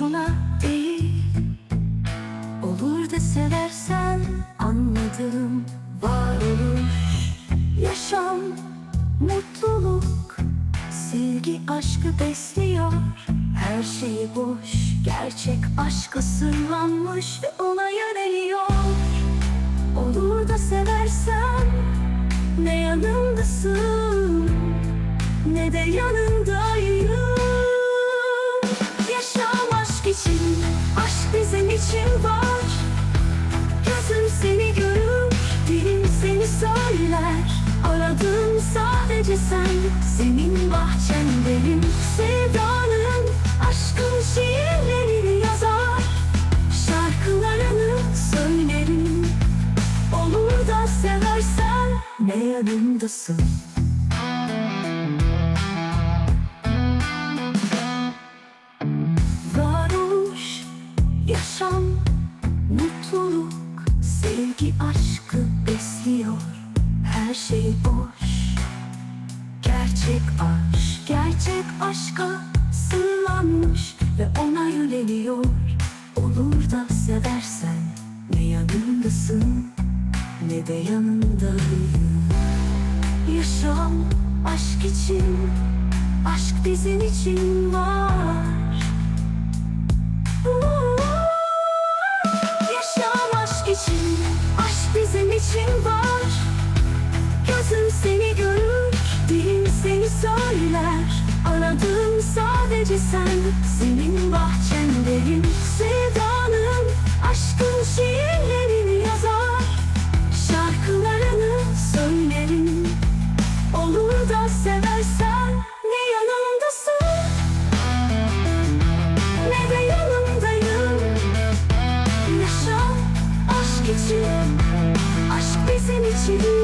boşuna değil. Olur da seversen anladım varoluş Yaşam, mutluluk, sevgi aşkı besliyor. Her şey boş, gerçek aşka sırlanmış ve ona yöneliyor. Olur da seversen ne yanındasın ne de yanındayım için, aşk bizim için var? Gözüm seni görür, dilim seni söyler. Aradığım sadece sen, senin bahçendeyim Sevdanın, aşkın şiirlerini yazar Şarkılarını söylerim. Olur da seversen ne yanındasın yaşam, mutluluk, sevgi aşkı besliyor. Her şey boş. Gerçek aşk, gerçek aşka sırlanmış ve ona yöneliyor. Olur da seversen ne yanındasın ne de yanındayım. Yaşam aşk için, aşk bizim için var sadece sen, senin bahçendeyim Sevdanın, aşkın şiirlerini yazar. Şarkılarını söylerim. Olur da seversen ne yanımdasın? Ne de yanımdayım. Yaşam aşk için. Aşk bizim için